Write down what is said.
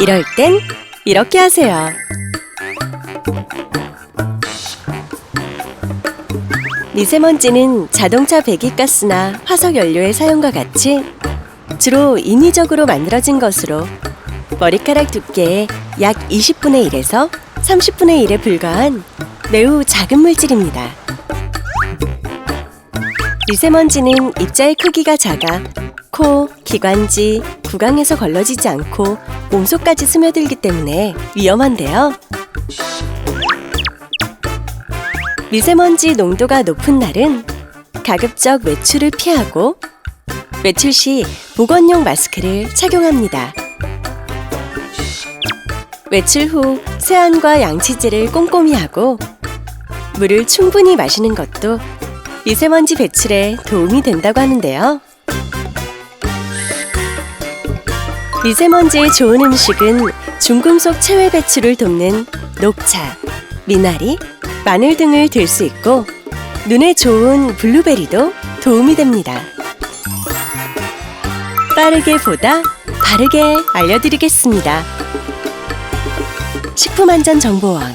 이럴 땐 이렇게 하세요. 미세먼지는 자동차 배기가스나 화석 연료의 사용과 같이 주로 인위적으로 만들어진 것으로 머리카락 두께의 약 20분의 1에서 30분의 1에 불과한 매우 작은 물질입니다. 미세먼지는 입자의 크기가 작아 코, 기관지, 구강에서 걸러지지 않고 몸속까지 스며들기 때문에 위험한데요. 미세먼지 농도가 높은 날은 가급적 외출을 피하고 외출 시 보건용 마스크를 착용합니다. 외출 후 세안과 양치질을 꼼꼼히 하고 물을 충분히 마시는 것도 미세먼지 배출에 도움이 된다고 하는데요. 미세먼지에 좋은 음식은 중금속 체외 배출을 돕는 녹차, 미나리, 마늘 등을 들 수 있고 눈에 좋은 블루베리도 도움이 됩니다. 빠르게 보다 바르게 알려드리겠습니다. 식품안전정보원